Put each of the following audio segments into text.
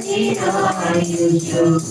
Hallelujah.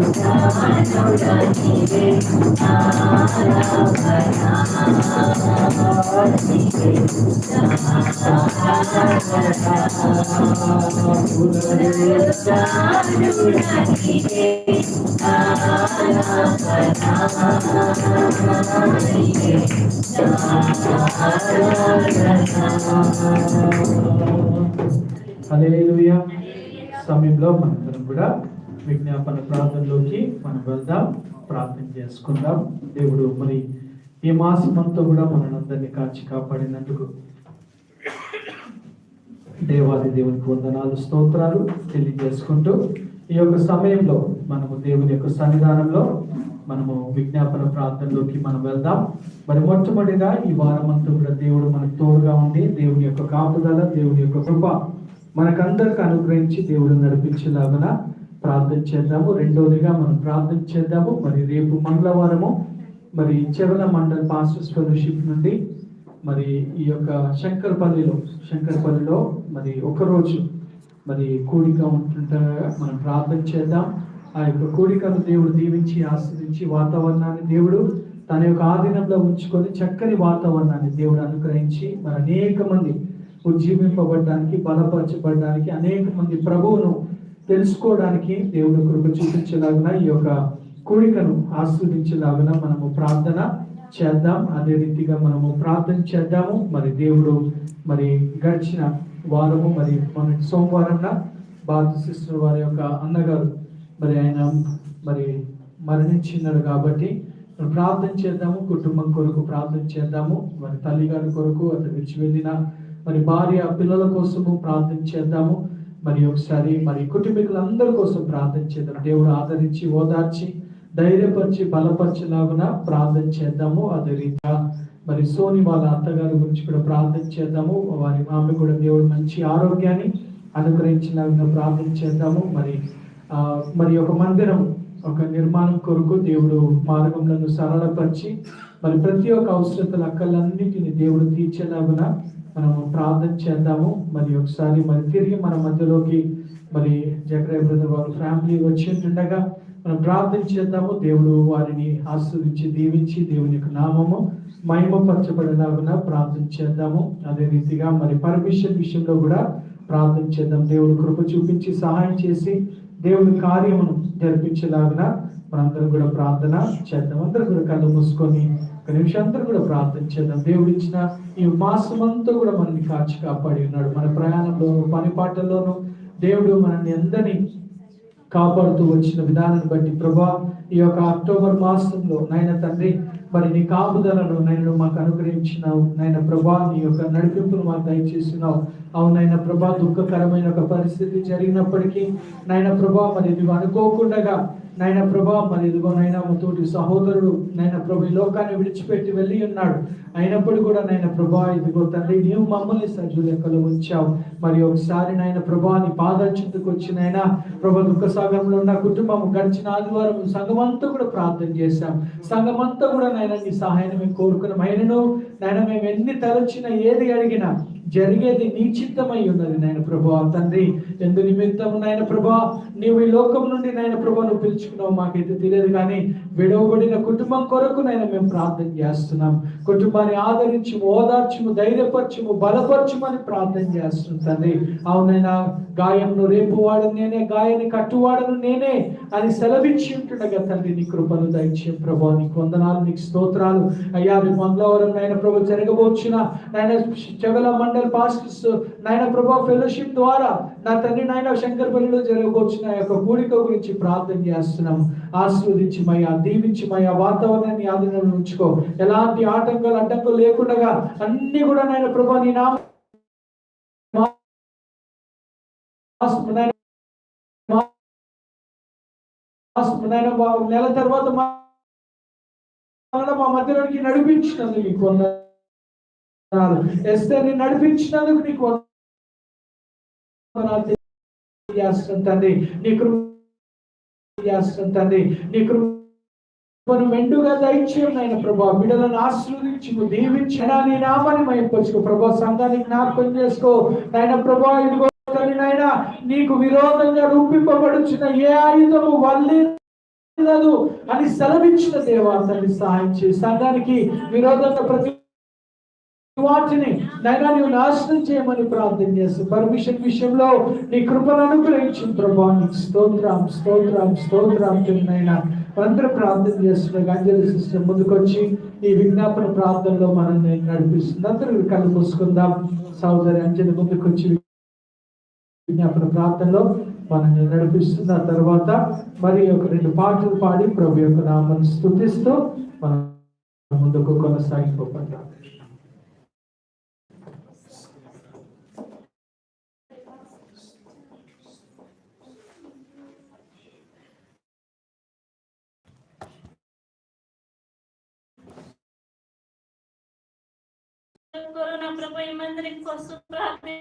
Hallelujah. Sami Brahman, Brahman. విజ్ఞాపన ప్రార్థనలోకి మనం వెళ్దాం ప్రార్థన చేసుకుందాం. దేవుడు మరి ఈ మాసం అంతా కూడా మనందరినీ కాచి కాపాడినందుకు దేవాది దేవునికి వందనాలు స్తోత్రాలు తెలియజేసుకుంటూ ఈ యొక్క సమయంలో మనము దేవుని యొక్క సన్నిధానంలో మనము విజ్ఞాపన ప్రార్థనలోకి మనం వెళ్దాం. మరి మొట్టమొదటిగా ఈ వారం అంతా కూడా దేవుడు మనకు తోడుగా ఉండి దేవుని యొక్క కాపుదల దేవుని యొక్క కృప మనకందరికి అనుగ్రహించి దేవుడు నడిపించేలాగా ప్రార్థన చేద్దాము. రెండవదిగా మనం ప్రార్థన చేద్దాము. మరి రేపు మంగళవారము మరి చెవల మండల్ పాస్టర్స్ ఫెలోషిప్ నుండి మరి ఈ యొక్క శంకర్పల్లిలో శంకర్పల్లిలో మరి ఒకరోజు మరి కూడిక ఉంటుండగా మనం ప్రార్థన చేద్దాం. ఆ యొక్క కూడికను దేవుడు దీవించి ఆస్వాదించి వాతావరణాన్ని దేవుడు తన యొక్క ఆధీనంలో ఉంచుకొని చక్కని వాతావరణాన్ని దేవుడు అనుగ్రహించి మరి అనేక మంది ఉజ్జీవింపబడడానికి బలపరచబడడానికి అనేక మంది ప్రభువును తెలుసుకోవడానికి దేవుడు కృప చూపించేలాగున ఈ యొక్క కూడికను ఆస్వాదించేలాగున మనము ప్రార్థన చేద్దాం. అదే రీతిగా మనము ప్రార్థన చేద్దాము. మరి దేవుడు మరి గడిచిన వారము మరి మన సోమవారం భారత సిస్టర్ వారి యొక్క అన్నగారు మరి ఆయన మరి మరణించినారు కాబట్టి ప్రార్థన చేద్దాము. కుటుంబం కొరకు ప్రార్థన చేద్దాము. మరి తల్లిగారి కొరకు అతను విడిచి వెళ్ళిన మరి భార్య పిల్లల కోసము ప్రార్థన చేద్దాము. మరి ఒకసారి మరి కుటుంబీకులందరి కోసం ప్రార్థన చేద్దాం. దేవుడు ఆదరించి ఓదార్చి ధైర్యపరిచి బలపరిచేలాగున ప్రార్థన చేద్దాము. అదే రీతిగా మరి సోని వాళ్ళ అత్తగారి గురించి కూడా ప్రార్థన చేద్దాము. వారి ఆమె కూడా దేవుడు మంచి ఆరోగ్యాన్ని అనుగ్రహించేలాగా ప్రార్థన చేద్దాము. మరి మరి ఒక మందిరం ఒక నిర్మాణం కొరకు దేవుడు మార్గంలో సరళపరిచి మరి ప్రతి ఒక్క అవసరతల అక్కలన్నిటిని దేవుడు తీర్చేలాగున మనం ప్రార్థన చేద్దాము. మరి ఒకసారి మరి తిరిగి మన మధ్యలోకి మరి జగరాయ్ బ్రదర్ వారు ఫ్యామిలీ వచ్చి మనం ప్రార్థన చేద్దాము. దేవుడు వారిని ఆస్వాదించి దీవించి దేవుని యొక్క నామము మహిమపరచబడేలాగున ప్రార్థన చేద్దాము. అదే రీతిగా మరి పర్మిషన్ విషయంలో కూడా ప్రార్థన చేద్దాం. దేవుడు కృప చూపించి సహాయం చేసి దేవుని కార్యమును జరిపించేలాగున మనందరం కూడా ప్రార్థన చేద్దాం. అందరూ కూడా కళ్ళు మూసుకొని నిమిషంతా కూడా ప్రార్థన చేద్దాం. దేవుడు ఇచ్చిన ఈ మాసమంతా కూడా మనల్ని కాచి కాపాడి ఉన్నాడు. మన ప్రయాణంలోను పని పాటల్లోనూ దేవుడు మనల్ని అందరినీ కాపాడుతూ వచ్చిన విధానాన్ని బట్టి ప్రభా ఈ యొక్క అక్టోబర్ మాసంలో నాయన తండ్రి మరి నీ కాపుదలను నేను మాకు అనుగ్రహించినావు. నాయన ప్రభా నీ యొక్క నడిపింపును మాకు దయచేసినావు. అవునైనా ప్రభా దుఃఖకరమైన ఒక పరిస్థితి జరిగినప్పటికీ నాయన ప్రభా మరి ఇది అనుకోకుండా నాయన ప్రభా మరి ఇదిగో నాయన తోటి సహోదరుడు నాయన ప్రభు ఈ లోకాన్ని విడిచిపెట్టి వెళ్ళి ఉన్నాడు. అయినప్పుడు కూడా నాయన ప్రభా ఇదిగో తండ్రి నీవు మమ్మల్ని సజ్జు లెక్కలో ఉంచావు. మరి ఒకసారి నాయన ప్రభా నీ పాదచింతకు వచ్చి నాయన ప్రభా దుఃఖసాగరంలో ఉన్న కుటుంబం గడిచిన ఆదివారం సంఘం అంతా కూడా ప్రార్థన చేశాం. సంఘమంతా కూడా నాయన నీ సహాయాన్ని మేము కోరుకున్నాం. అయినను నాయన మేము ఎన్ని తలచినా ఏది అడిగినా జరిగేది నీ చిత్తమై ఉన్నది నాయన ప్రభా. తండ్రి ఎందు నిమిత్తము నాయన ప్రభా నీవు ఈ లోకం నుండి నాయన ప్రభా నువ్వు పిలుచుకున్నావు మాకైతే తెలియదు కానీ విడవబడిన కుటుంబం కొరకు నాయన మేము ప్రార్థన చేస్తున్నాం. కుటుంబాన్ని ఆదరించము ఓదార్చము ధైర్యపరచము బలపరచమని ప్రార్థన చేస్తున్నాం తండ్రి. అవునైనా గాయంను రేపు వాడను నేనే గాయాన్ని కట్టువాడను నేనే అని సెలవిచ్చి ఉంటుండగా తండ్రి నీ కృపను దయచే ప్రభా. నీకు వందనాలు నీకు స్తోత్రాలు. అయ్యా మంగళవారం నాయన ప్రభు జరగబోచిన నాయన చెవల మండల్ పాస్టర్స్ uh, నాయన ప్రభా ఫెలోషిప్ ద్వారా నా తండ్రి నాయన శంకర్పల్లిలో జరగబోచిన యొక్క కూడిక గురించి ప్రార్థన చేస్తున్నాం. ఆశీర్వదించి మయ్యా దీవించి వాతావరణాన్ని ఆధీనంలో ఉంచుకో. ఎలాంటి ఆటంకాలు అడ్డంకులు లేకుండా అన్ని కూడా నాయన ప్రభా నీ నా నాయన నెల తర్వాత మా మరలా మధ్యలోకి నడిపించినందుకు మీకు ఎస్తేని నడిపించినందుకు నీకు తండ్రి. నీ కృప తండ్రి. నీ కృపను మెండుగా దయచేయం నాయన ప్రభా. బిడ్డలను ఆశీర్వదించు నువ్వు నీ నామాన్ని మయంపరుచుకో ప్రభా సంఘాన్ని జ్ఞాపకం చేసుకో. నాయన ప్రభా ఇదిగో తండ్రి నాయన నీకు విరోధంగా రూపింపబడుచున్న ఏ ఆయుధము వల్లే అని సెలవిచ్చిన దేవా తండ్రి సహాయం చేసి సంఘానికి విరోధంగా ప్రతి వాటిని నైనా నువ్వు నాశనం చేయమని ప్రార్థన చేస్తూ పర్మిషన్ విషయంలో నీ కృపను అనుగ్రహించిన ప్రభా. నీకు స్తోత్రం స్తోత్రం స్తోత్రం తిన్నైనా అందరూ ప్రార్థన చేస్తున్న. అంజలి సిస్టర్ ముందుకొచ్చి ఈ విజ్ఞాపన ప్రార్థనలో మనల్ని నడిపిస్తుంది. అందరూ కళ్ళు మూసుకుందాం. సహోదరి అంజలి ముందుకొచ్చి విజ్ఞాపన ప్రార్థనలో మనల్ని నడిపిస్తుంది. ఆ తర్వాత మరి ఒక రెండు పాటలు పాడి ప్రభు యొక్క నామను స్థుతిస్తూ మనం ముందుకు కొనసాగిపోతాం. కరోనా ప్రభు కోసం